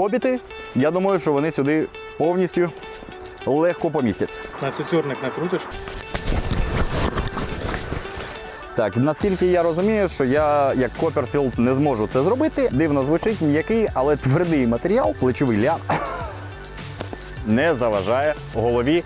хобіти, я думаю, що вони сюди повністю легко помістяться. На цицюрник накрутиш. Так, наскільки я розумію, що я як Коперфілд не зможу це зробити. Дивно звучить м'який, але твердий матеріал, плечовий лян не заважає голові.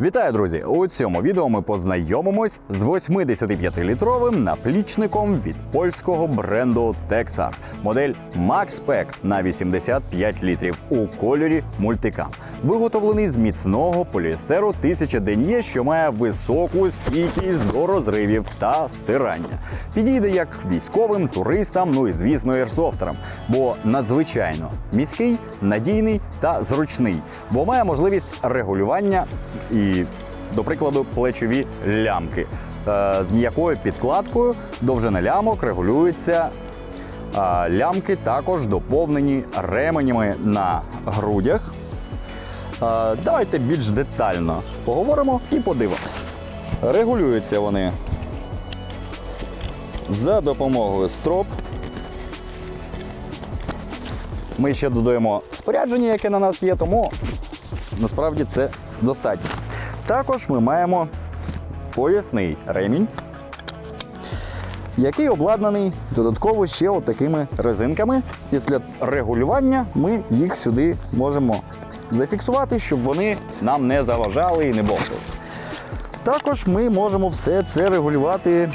Вітаю, друзі! У цьому відео ми познайомимось з 85-літровим наплічником від польського бренду Texar. Модель Max Pack на 85 літрів у кольорі мультикам. Виготовлений з міцного поліестеру 1000 денє, що має високу стійкість до розривів та стирання. Підійде як військовим, туристам, ну і звісно, ерсофтерам, бо надзвичайно міський, надійний та зручний, бо має можливість регулювання і, до прикладу, плечові лямки. Е, З м'якою підкладкою довжина лямок регулюється. Лямки також доповнені ременями на грудях. Е, Давайте більш детально поговоримо і подивимось. Регулюються вони за допомогою строп. Ми ще додаємо спорядження, яке на нас є, тому насправді це достатньо. Також ми маємо поясний ремінь, який обладнаний додатково ще от такими резинками. Після регулювання ми їх сюди можемо зафіксувати, щоб вони нам не заважали і не бовтались. Також ми можемо все це регулювати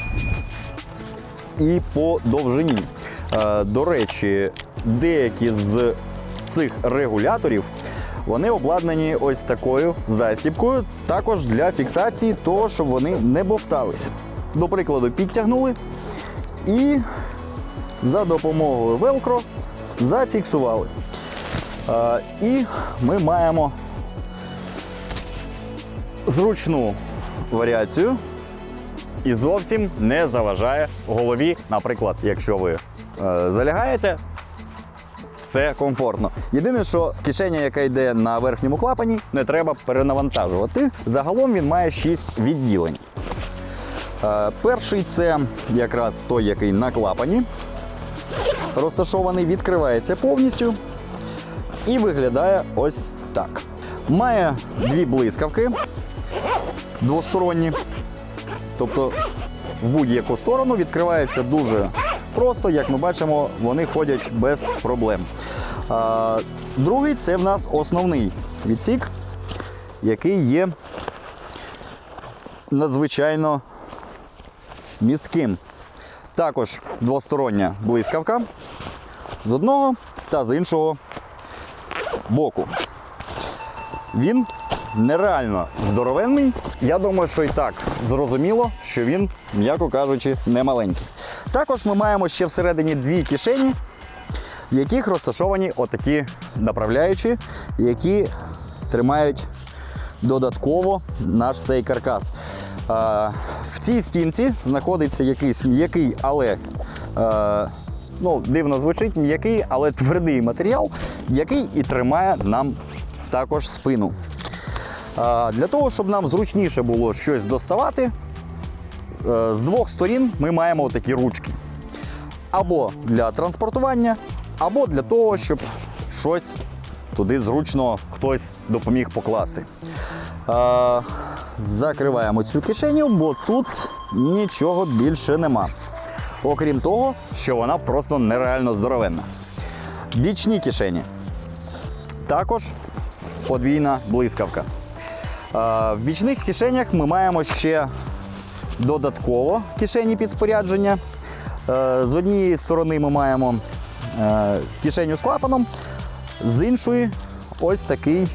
і по довжині. Е, До речі, деякі з цих регуляторів вони обладнані ось такою застіпкою, також для фіксації того, щоб вони не бовтались. До прикладу, підтягнули і за допомогою велкро зафіксували. Е, І ми маємо зручну варіацію і зовсім не заважає голові. Наприклад, якщо ви е, залягаєте, все комфортно. Єдине, що кишеня, яка йде на верхньому клапані, не треба перенавантажувати. Загалом він має 6 відділень. Е, перший це якраз той, який на клапані. Розташований, відкривається повністю і виглядає ось так. Має дві блискавки двосторонні. Тобто в будь-яку сторону відкривається дуже просто, як ми бачимо, вони ходять без проблем. Другий це в нас основний відсік, який є надзвичайно містким. Також двостороння блискавка з одного та з іншого боку. Він нереально здоровенний. Я думаю, що і так зрозуміло, що він, м'яко кажучи, не маленький. Також ми маємо ще всередині дві кишені, в яких розташовані отакі направляючі, які тримають додатково наш цей каркас. В цій стінці знаходиться якийсь м'який, але ну, дивно звучить, м'який, але твердий матеріал, який і тримає нам також спину. Для того, щоб нам зручніше було щось доставати, е, з двох сторін ми маємо такі ручки. Або для транспортування, або для того, щоб щось туди зручно хтось допоміг покласти. Закриваємо цю кишеню, бо тут нічого більше нема. Окрім того, що вона просто нереально здоровенна. Бічні кишені. Також подвійна блискавка. В бічних кишенях ми маємо ще додатково кишені під спорядження. Е, З однієї сторони ми маємо е, кишеню з клапаном, з іншої ось такий.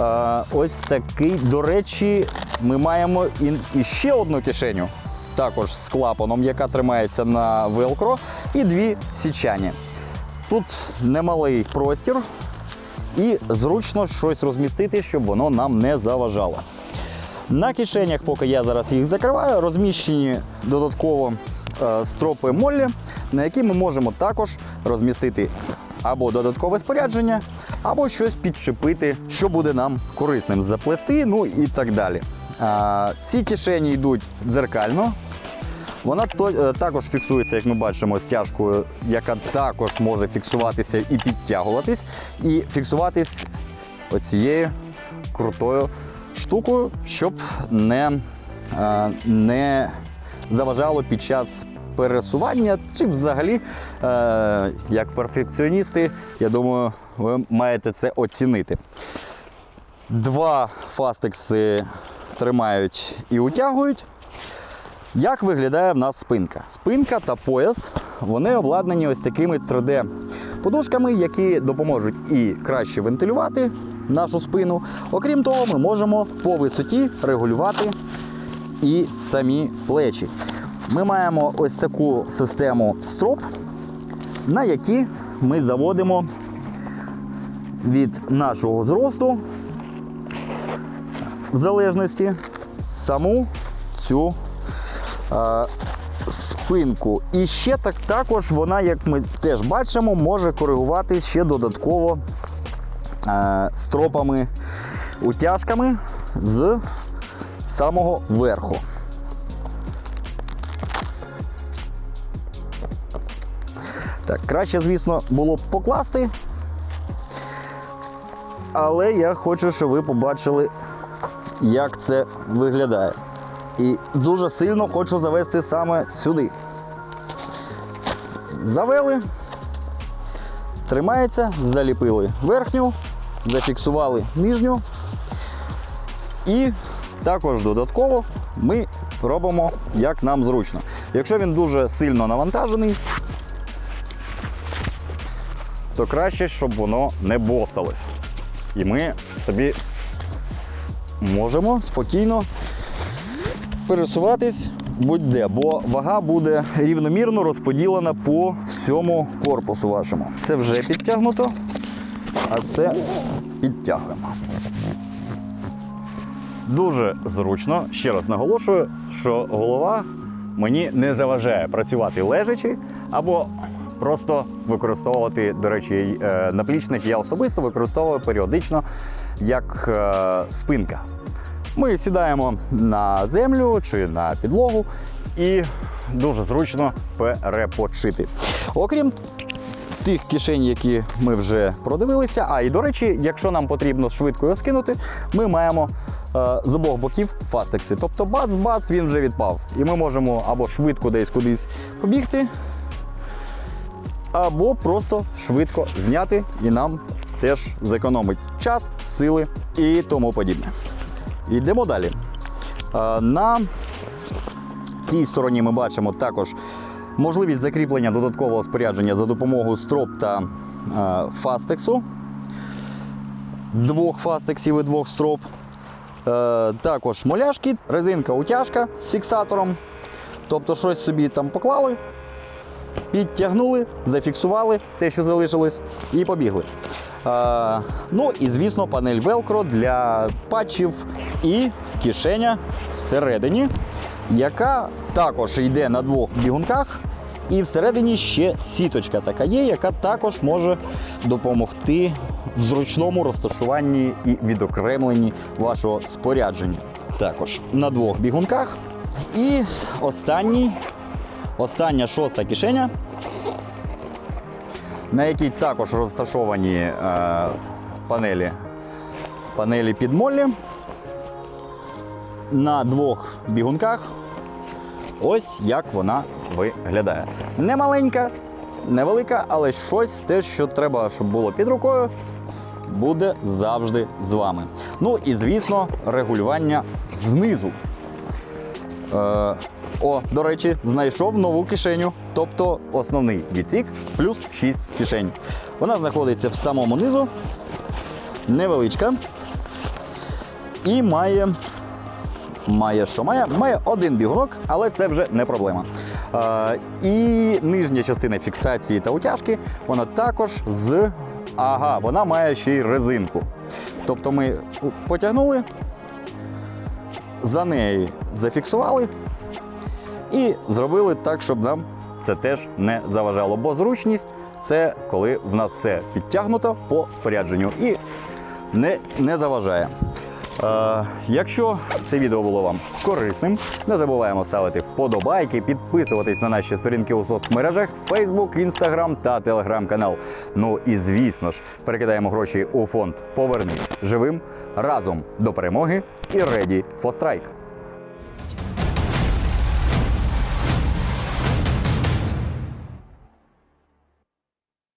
е, Ось такий, до речі, ми маємо і, і ще одну кишеню, також з клапаном, яка тримається на велкро, і дві січані. Тут немалий простір, і зручно щось розмістити, щоб воно нам не заважало. На кишенях, поки я зараз їх закриваю, розміщені додатково е, стропи моллі, на які ми можемо також розмістити або додаткове спорядження, або щось підчепити, що буде нам корисним заплести, ну і так далі. Ці кишені йдуть дзеркально. Вона е, також фіксується, як ми бачимо, стяжкою, яка також може фіксуватися і підтягуватись, і фіксуватись оцією крутою штукою, щоб не, е, не заважало під час пересування, чи взагалі, е, як перфекціоністи, я думаю, ви маєте це оцінити. Два фастекси тримають і утягують. Як виглядає в нас спинка? Спинка та пояс вони обладнані ось такими 3D-подушками, які допоможуть і краще вентилювати нашу спину. Окрім того, ми можемо по висоті регулювати і самі плечі. Ми маємо ось таку систему строп, на які ми заводимо від нашого зросту, в залежності, саму цю спинку. І ще так також вона, як ми теж бачимо, може коригувати ще додатково е, стропами, утяжками з самого верху. Так, краще, звісно, було б покласти. Але я хочу, щоб ви побачили, як це виглядає. І дуже сильно хочу завести саме сюди. Завели, тримається, заліпили верхню, зафіксували нижню. І також додатково ми робимо, як нам зручно. Якщо він дуже сильно навантажений, то краще, щоб воно не бовталось. І ми собі можемо спокійно пересуватись будь-де, бо вага буде рівномірно розподілена по всьому корпусу вашому. Це вже підтягнуто, а це підтягуємо. Дуже зручно, ще раз наголошую, що голова мені не заважає працювати лежачи або просто використовувати, до речі, е, наплічник я особисто використовую періодично як е, спинка. Ми сідаємо на землю чи на підлогу і дуже зручно перепочити. Окрім тих кишень, які ми вже продивилися. А і до речі, якщо нам потрібно швидко його скинути, ми маємо е, з обох боків фастекси. Тобто бац-бац, він вже відпав. І ми можемо або швидко десь кудись побігти, або просто швидко зняти і нам теж зекономить час, сили і тому подібне. Йдемо далі. Е, На цій стороні ми бачимо також можливість закріплення додаткового спорядження за допомогою строп та е, фастексу. Двох фастексів і двох строп. Е, також моляшки, резинка утяжка з фіксатором. Тобто щось собі там поклали, підтягнули, зафіксували те, що залишилось, і побігли. Ну і, звісно, панель Velcro для патчів і кишеня всередині, яка також йде на двох бігунках. І всередині ще сіточка така є, яка також може допомогти в зручному розташуванні і відокремленні вашого спорядження. Також на двох бігунках. І останній, остання шоста кишеня, на якій також розташовані е, панелі, панелі підмолі. На двох бігунках Ось як вона виглядає. Не маленька, невелика, але щось те, що треба, щоб було під рукою, буде завжди з вами. Ну і звісно, регулювання знизу. Е, о, до речі, знайшов нову кишеню, тобто основний відсік плюс 6 кишень. Вона знаходиться в самому низу, невеличка. І має має що має? Має один бігунок, але це вже не проблема. Е, і нижня частина фіксації та утяжки, вона також з. Ага, вона має ще й резинку. Тобто ми потягнули, за неї зафіксували і зробили так, щоб нам це теж не заважало. Бо зручність це коли в нас все підтягнуто по спорядженню і не, не заважає. Е, якщо це відео було вам корисним, не забуваємо ставити вподобайки, підписуватись на наші сторінки у соцмережах Facebook, Instagram та Telegram канал. Ну і звісно ж, перекидаємо гроші у фонд Повернись живим разом до перемоги і Ready for Strike.